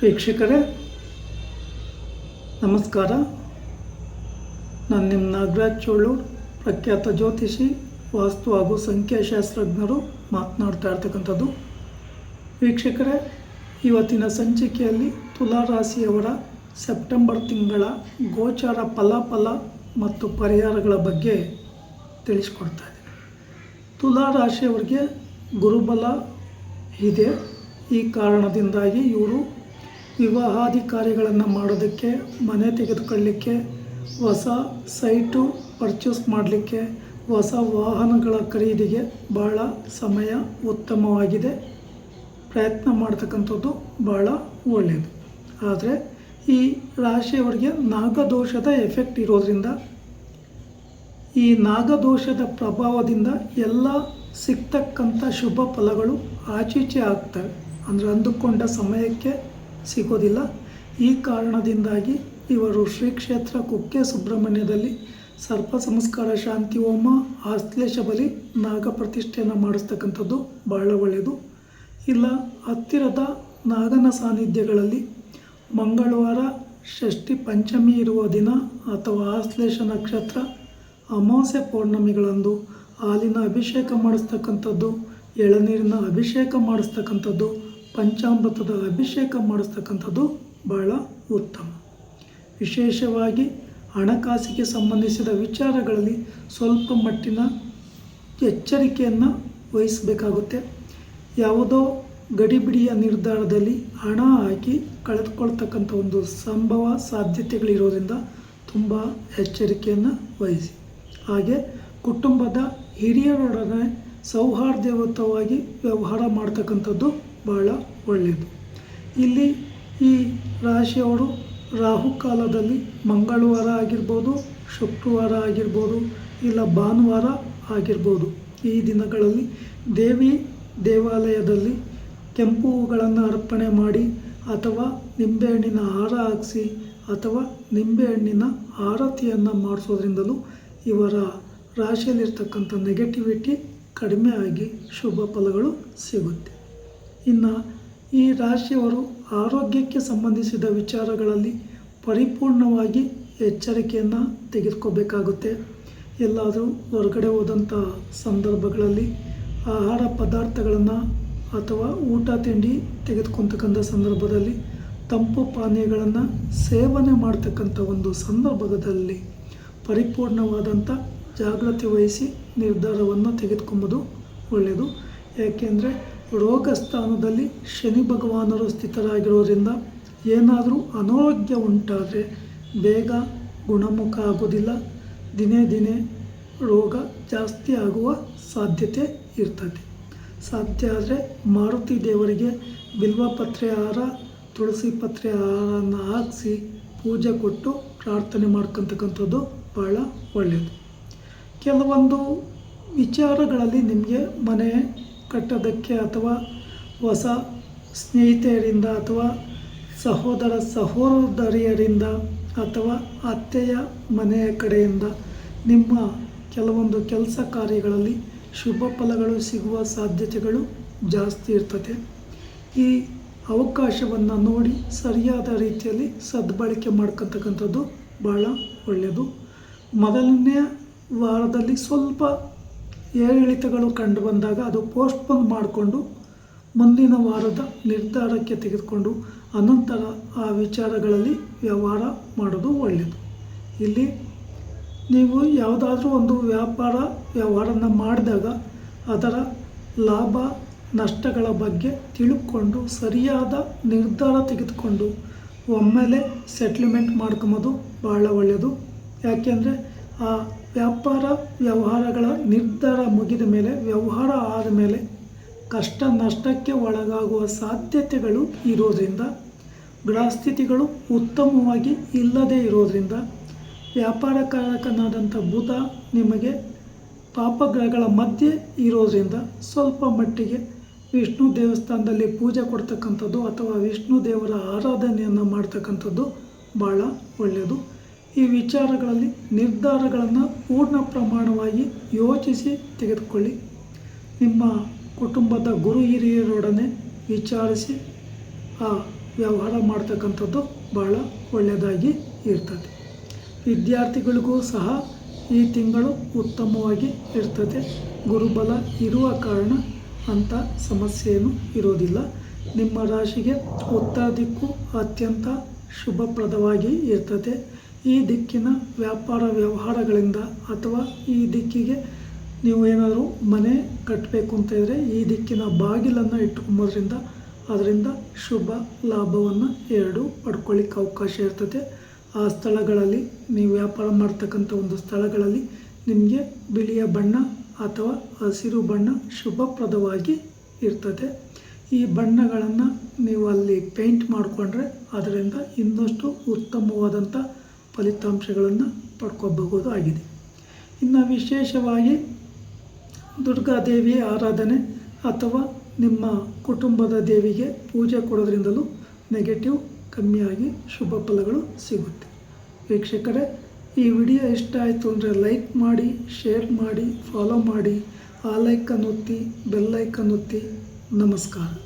ವೀಕ್ಷಕರೇ, ನಮಸ್ಕಾರ. ನಾನು ನಿಮ್ಮ ನಾಗರಾಜ್ ಚೋಳು, ಪ್ರಖ್ಯಾತ ಜ್ಯೋತಿಷಿ, ವಾಸ್ತು ಹಾಗೂ ಸಂಖ್ಯಾಶಾಸ್ತ್ರಜ್ಞರು ಮಾತನಾಡ್ತಾ ಇರ್ತಕ್ಕಂಥದ್ದು. ವೀಕ್ಷಕರೇ, ಇವತ್ತಿನ ಸಂಚಿಕೆಯಲ್ಲಿ ತುಲಾರಾಶಿಯವರ ಸೆಪ್ಟೆಂಬರ್ ತಿಂಗಳ ಗೋಚಾರ ಫಲಾಫಲ ಮತ್ತು ಪರಿಹಾರಗಳ ಬಗ್ಗೆ ತಿಳಿಸ್ಕೊಡ್ತಾ ಇದ್ದೀನಿ. ತುಲಾರಾಶಿಯವರಿಗೆ ಗುರುಬಲ ಇದೆ. ಈ ಕಾರಣದಿಂದಾಗಿ ಇವರು ವಿವಾಹಾದಿ ಕಾರ್ಯಗಳನ್ನು ಮಾಡೋದಕ್ಕೆ, ಮನೆ ತೆಗೆದುಕೊಳ್ಳಲಿಕ್ಕೆ ಹೊಸ ಸೈಟು ಪರ್ಚೇಸ್ ಮಾಡಲಿಕ್ಕೆ, ಹೊಸ ವಾಹನಗಳ ಖರೀದಿಗೆ ಭಾಳ ಸಮಯ ಉತ್ತಮವಾಗಿದೆ. ಪ್ರಯತ್ನ ಮಾಡ್ತಕ್ಕಂಥದ್ದು ಭಾಳ ಒಳ್ಳೆಯದು ಆದರೆ, ಈ ರಾಶಿಯವರಿಗೆ ನಾಗದೋಷದ ಎಫೆಕ್ಟ್ ಇರೋದರಿಂದ, ಈ ನಾಗದೋಷದ ಪ್ರಭಾವದಿಂದ ಎಲ್ಲ ಸಿಗ್ತಕ್ಕಂಥ ಶುಭ ಫಲಗಳು ಆಚೀಚೆ ಆಗ್ತವೆ. ಅಂದರೆ ಅಂದುಕೊಂಡ ಸಮಯಕ್ಕೆ ಸಿಗೋದಿಲ್ಲ. ಈ ಕಾರಣದಿಂದಾಗಿ ಇವರು ಶ್ರೀ ಕ್ಷೇತ್ರ ಕುಕ್ಕೆ ಸುಬ್ರಹ್ಮಣ್ಯದಲ್ಲಿ ಸರ್ಪ ಸಂಸ್ಕಾರ ಶಾಂತಿ ಹೋಮ ಆಶ್ಲೇಷ ಬಲಿ ನಾಗ ಪ್ರತಿಷ್ಠೆಯನ್ನು ಮಾಡಿಸ್ತಕ್ಕಂಥದ್ದು ಬಹಳ ಒಳ್ಳೆಯದು. ಇಲ್ಲ, ಹತ್ತಿರದ ನಾಗನ ಸಾನ್ನಿಧ್ಯಗಳಲ್ಲಿ ಮಂಗಳವಾರ ಷಷ್ಠಿ ಪಂಚಮಿ ಇರುವ ದಿನ ಅಥವಾ ಆಶ್ಲೇಷ ನಕ್ಷತ್ರ ಅಮಾವಾಸ್ಯೆ ಪೌರ್ಣಮಿಗಳಂದು ಹಾಲಿನ ಅಭಿಷೇಕ ಮಾಡಿಸ್ತಕ್ಕಂಥದ್ದು, ಎಳನೀರಿನ ಅಭಿಷೇಕ ಮಾಡಿಸ್ತಕ್ಕಂಥದ್ದು ಪಂಚಾಮೃತದ ಅಭಿಷೇಕ ಮಾಡಿಸ್ತಕ್ಕಂಥದ್ದು ಬಹಳ ಉತ್ತಮ. ವಿಶೇಷವಾಗಿ ಹಣಕಾಸಿಗೆ ಸಂಬಂಧಿಸಿದ ವಿಚಾರಗಳಲ್ಲಿ ಸ್ವಲ್ಪ ಮಟ್ಟಿನ ಎಚ್ಚರಿಕೆಯನ್ನು ವಹಿಸಬೇಕಾಗುತ್ತೆ. ಯಾವುದೋ ಗಡಿಬಿಡಿಯ ನಿರ್ಧಾರದಲ್ಲಿ ಹಣ ಹಾಕಿ ಕಳೆದುಕೊಳ್ತಕ್ಕಂಥ ಒಂದು ಸಂಭವ ಸಾಧ್ಯತೆಗಳಿರೋದ್ರಿಂದ ತುಂಬ ಎಚ್ಚರಿಕೆಯನ್ನು ವಹಿಸಿ. ಹಾಗೆ ಕುಟುಂಬದ ಹಿರಿಯರೊಡನೆ ಸೌಹಾರ್ದಯುತವಾಗಿ ವ್ಯವಹಾರ ಮಾಡ್ತಕ್ಕಂಥದ್ದು ಬಹಳ ಒಳ್ಳೆಯದು ಇಲ್ಲಿ ಈ ರಾಶಿಯವರು ರಾಹುಕಾಲದಲ್ಲಿ ಮಂಗಳವಾರ ಆಗಿರ್ಬೋದು, ಶುಕ್ರವಾರ ಆಗಿರ್ಬೋದು, ಇಲ್ಲ ಭಾನುವಾರ ಆಗಿರ್ಬೋದು. ಈ ದಿನಗಳಲ್ಲಿ ದೇವಿ ದೇವಾಲಯದಲ್ಲಿ ಕೆಂಪು ಹೂಗಳನ್ನು ಅರ್ಪಣೆ ಮಾಡಿ ಅಥವಾ ನಿಂಬೆಹಣ್ಣಿನ ಹಾರ ಹಾಕಿಸಿ ಅಥವಾ ನಿಂಬೆಹಣ್ಣಿನ ಆರತಿಯನ್ನು ಮಾಡಿಸೋದ್ರಿಂದಲೂ ಇವರ ರಾಶಿಯಲ್ಲಿರ್ತಕ್ಕಂಥ ನೆಗೆಟಿವಿಟಿ ಕಡಿಮೆ ಆಗಿ ಶುಭ ಫಲಗಳು ಸಿಗುತ್ತೆ. ಇನ್ನು ಈ ರಾಶಿಯವರು ಆರೋಗ್ಯಕ್ಕೆ ಸಂಬಂಧಿಸಿದ ವಿಚಾರಗಳಲ್ಲಿ ಪರಿಪೂರ್ಣವಾಗಿ ಎಚ್ಚರಿಕೆಯನ್ನು ತೆಗೆದುಕೋಬೇಕಾಗುತ್ತೆ. ಎಲ್ಲಾದರೂ ಹೊರಗಡೆ ಹೋದಂಥ ಸಂದರ್ಭಗಳಲ್ಲಿ ಆಹಾರ ಪದಾರ್ಥಗಳನ್ನು ಅಥವಾ ಊಟ ತಿಂಡಿ ತೆಗೆದುಕೊತಕ್ಕಂಥ ಸಂದರ್ಭದಲ್ಲಿ ತಂಪು ಪಾನೀಯಗಳನ್ನು ಸೇವನೆ ಮಾಡ್ತಕ್ಕಂಥ ಒಂದು ಸಂದರ್ಭದಲ್ಲಿ ಪರಿಪೂರ್ಣವಾದಂಥ ಜಾಗ್ರತೆ ವಹಿಸಿ ನಿರ್ಧಾರವನ್ನು ತೆಗೆದುಕೊಂಬುದು ಒಳ್ಳೆಯದು. ಯಾಕೆಂದರೆ ರೋಗ ಸ್ಥಾನದಲ್ಲಿ ಶನಿ ಭಗವಾನರು ಸ್ಥಿತರಾಗಿರೋದ್ರಿಂದ ಏನಾದರೂ ಅನಾರೋಗ್ಯ ಉಂಟಾದರೆ ಬೇಗ ಗುಣಮುಖ ಆಗೋದಿಲ್ಲ ದಿನೇ ದಿನೇ ರೋಗ ಜಾಸ್ತಿ ಆಗುವ ಸಾಧ್ಯತೆ ಇರ್ತದೆ. ಸಾಧ್ಯ ಆದರೆ ಮಾರುತಿ ದೇವರಿಗೆ ಬಿಲ್ವಪತ್ರೆ ಆಹಾರ ತುಳಸಿ ಪತ್ರೆ ಆಹಾರನ ಹಾಕಿಸಿ ಪೂಜೆ ಕೊಟ್ಟು ಪ್ರಾರ್ಥನೆ ಮಾಡ್ಕೊತಕ್ಕಂಥದ್ದು ಭಾಳ ಒಳ್ಳೆಯದು. ಕೆಲವೊಂದು ವಿಚಾರಗಳಲ್ಲಿ ನಿಮಗೆ ಮನೆ ಕಟ್ಟೋದಕ್ಕೆ ಅಥವಾ ಹೊಸ ಸ್ನೇಹಿತೆಯರಿಂದ ಅಥವಾ ಸಹೋದರ ಸಹೋದರಿಯರಿಂದ ಅಥವಾ ಅತ್ತೆಯ ಮನೆಯ ಕಡೆಯಿಂದ ನಿಮ್ಮ ಕೆಲವೊಂದು ಕೆಲಸ ಕಾರ್ಯಗಳಲ್ಲಿ ಶುಭ ಫಲಗಳು ಸಿಗುವ ಸಾಧ್ಯತೆಗಳು ಜಾಸ್ತಿ ಇರ್ತದೆ. ಈ ಅವಕಾಶವನ್ನು ನೋಡಿ ಸರಿಯಾದ ರೀತಿಯಲ್ಲಿ ಸದ್ಬಳಕೆ ಮಾಡ್ಕೊತಕ್ಕಂಥದ್ದು ಭಾಳ ಒಳ್ಳೆಯದು. ಮೊದಲನೇ ವಾರದಲ್ಲಿ ಸ್ವಲ್ಪ ಏರಿಳಿತಗಳು ಕಂಡು ಬಂದಾಗ ಅದು ಪೋಸ್ಟ್ಪೋನ್ ಮಾಡಿಕೊಂಡು ಮುಂದಿನ ವಾರದ ನಿರ್ಧಾರಕ್ಕೆ ತೆಗೆದುಕೊಂಡು ಅನಂತರ ಆ ವಿಚಾರಗಳಲ್ಲಿ ವ್ಯವಹಾರ ಮಾಡೋದು ಒಳ್ಳೆಯದು. ಇಲ್ಲಿ ನೀವು ಯಾವುದಾದ್ರೂ ಒಂದು ವ್ಯಾಪಾರ ವ್ಯವಹಾರನ ಮಾಡಿದಾಗ ಅದರ ಲಾಭ ನಷ್ಟಗಳ ಬಗ್ಗೆ ತಿಳ್ಕೊಂಡು ಸರಿಯಾದ ನಿರ್ಧಾರ ತೆಗೆದುಕೊಂಡು ಒಮ್ಮೆಲೆ ಸೆಟ್ಲ್ಮೆಂಟ್ ಮಾಡ್ಕೊಂಬೋದು ಭಾಳ ಒಳ್ಳೆಯದು. ಯಾಕೆಂದರೆ ಆ ವ್ಯಾಪಾರ ವ್ಯವಹಾರಗಳ ನಿರ್ಧಾರ ಮುಗಿದ ಮೇಲೆ, ವ್ಯವಹಾರ ಆದ ಮೇಲೆ ಕಷ್ಟ ನಷ್ಟಕ್ಕೆ ಒಳಗಾಗುವ ಸಾಧ್ಯತೆಗಳು ಇರೋದರಿಂದ ಗೃಹಸ್ಥಿತಿಗಳು ಉತ್ತಮವಾಗಿ ಇಲ್ಲದೇ ಇರೋದ್ರಿಂದ ವ್ಯಾಪಾರಕಾರಕನಾದಂಥ ಬುಧ ನಿಮಗೆ ಪಾಪಗ್ರಹಗಳ ಮಧ್ಯೆ ಇರೋದರಿಂದ ಸ್ವಲ್ಪ ಮಟ್ಟಿಗೆ ವಿಷ್ಣು ದೇವಸ್ಥಾನದಲ್ಲಿ ಪೂಜೆ ಕೊಡ್ತಕ್ಕಂಥದ್ದು ಅಥವಾ ವಿಷ್ಣು ದೇವರ ಆರಾಧನೆಯನ್ನು ಮಾಡ್ತಕ್ಕಂಥದ್ದು ಭಾಳ ಒಳ್ಳೆಯದು. ಈ ವಿಚಾರಗಳಲ್ಲಿ ನಿರ್ಧಾರಗಳನ್ನು ಪೂರ್ಣ ಪ್ರಮಾಣವಾಗಿ ಯೋಚಿಸಿ ತೆಗೆದುಕೊಳ್ಳಿ. ನಿಮ್ಮ ಕುಟುಂಬದ ಗುರು ಹಿರಿಯರೊಡನೆ ವಿಚಾರಿಸಿ, ಆ ವ್ಯವಹಾರ ಮಾಡ್ತಕ್ಕಂಥದ್ದು ಭಾಳ ಒಳ್ಳೆಯದಾಗಿ ಇರ್ತದೆ. ವಿದ್ಯಾರ್ಥಿಗಳಿಗೂ ಸಹ ಈ ತಿಂಗಳು ಉತ್ತಮವಾಗಿ ಇರ್ತದೆ. ಗುರುಬಲ ಇರುವ ಕಾರಣ ಅಂಥ ಸಮಸ್ಯೆಯೂ ಇರೋದಿಲ್ಲ. ನಿಮ್ಮ ರಾಶಿಗೆ ಉತ್ತರ ದಿಕ್ಕು ಅತ್ಯಂತ ಶುಭಪ್ರದವಾಗಿ ಇರ್ತದೆ. ಈ ದಿಕ್ಕಿನ ವ್ಯಾಪಾರ ವ್ಯವಹಾರಗಳಿಂದ ಅಥವಾ ಈ ದಿಕ್ಕಿಗೆ ನೀವು ಏನಾದರೂ ಮನೆ ಕಟ್ಟಬೇಕು ಅಂತ ಇದ್ದರೆ ಈ ದಿಕ್ಕಿನ ಬಾಗಿಲನ್ನು ಇಟ್ಕೊಂಬೋದ್ರಿಂದ ಅದರಿಂದ ಶುಭ ಲಾಭವನ್ನು ಎರಡು ಪಡ್ಕೊಳ್ಳಿಕ್ಕೆ ಅವಕಾಶ ಇರ್ತದೆ. ಆ ಸ್ಥಳಗಳಲ್ಲಿ ನೀವು ವ್ಯಾಪಾರ ಮಾಡ್ತಕ್ಕಂಥ ಒಂದು ಸ್ಥಳಗಳಲ್ಲಿ ನಿಮಗೆ ಬಿಳಿಯ ಬಣ್ಣ ಅಥವಾ ಹಸಿರು ಬಣ್ಣ ಶುಭಪ್ರದವಾಗಿ ಇರ್ತದೆ. ಈ ಬಣ್ಣಗಳನ್ನು ನೀವು ಅಲ್ಲಿ ಪೇಂಟ್ ಮಾಡಿಕೊಂಡ್ರೆ ಅದರಿಂದ ಇನ್ನಷ್ಟು ಉತ್ತಮವಾದಂಥ ಫಲಿತಾಂಶಗಳನ್ನು ಪಡ್ಕೋಬಹುದು ಆಗಿದೆ. ಇನ್ನು ವಿಶೇಷವಾಗಿ ದುರ್ಗಾದೇವಿಯ ಆರಾಧನೆ ಅಥವಾ ನಿಮ್ಮ ಕುಟುಂಬದ ದೇವಿಗೆ ಪೂಜೆ ಕೊಡೋದ್ರಿಂದಲೂ ನೆಗೆಟಿವ್ ಕಮ್ಮಿಯಾಗಿ ಶುಭ ಫಲಗಳು ಸಿಗುತ್ತೆ. ವೀಕ್ಷಕರೇ, ಈ ವಿಡಿಯೋ ಇಷ್ಟ ಆಯಿತು ಅಂದರೆ ಲೈಕ್ ಮಾಡಿ, ಶೇರ್ ಮಾಡಿ ಫಾಲೋ ಮಾಡಿ, ಆ ಲೈಕನ್ನು ಒತ್ತಿ ಬೆಲ್ಲೈಕನ್ನು ಒತ್ತಿ, ನಮಸ್ಕಾರ.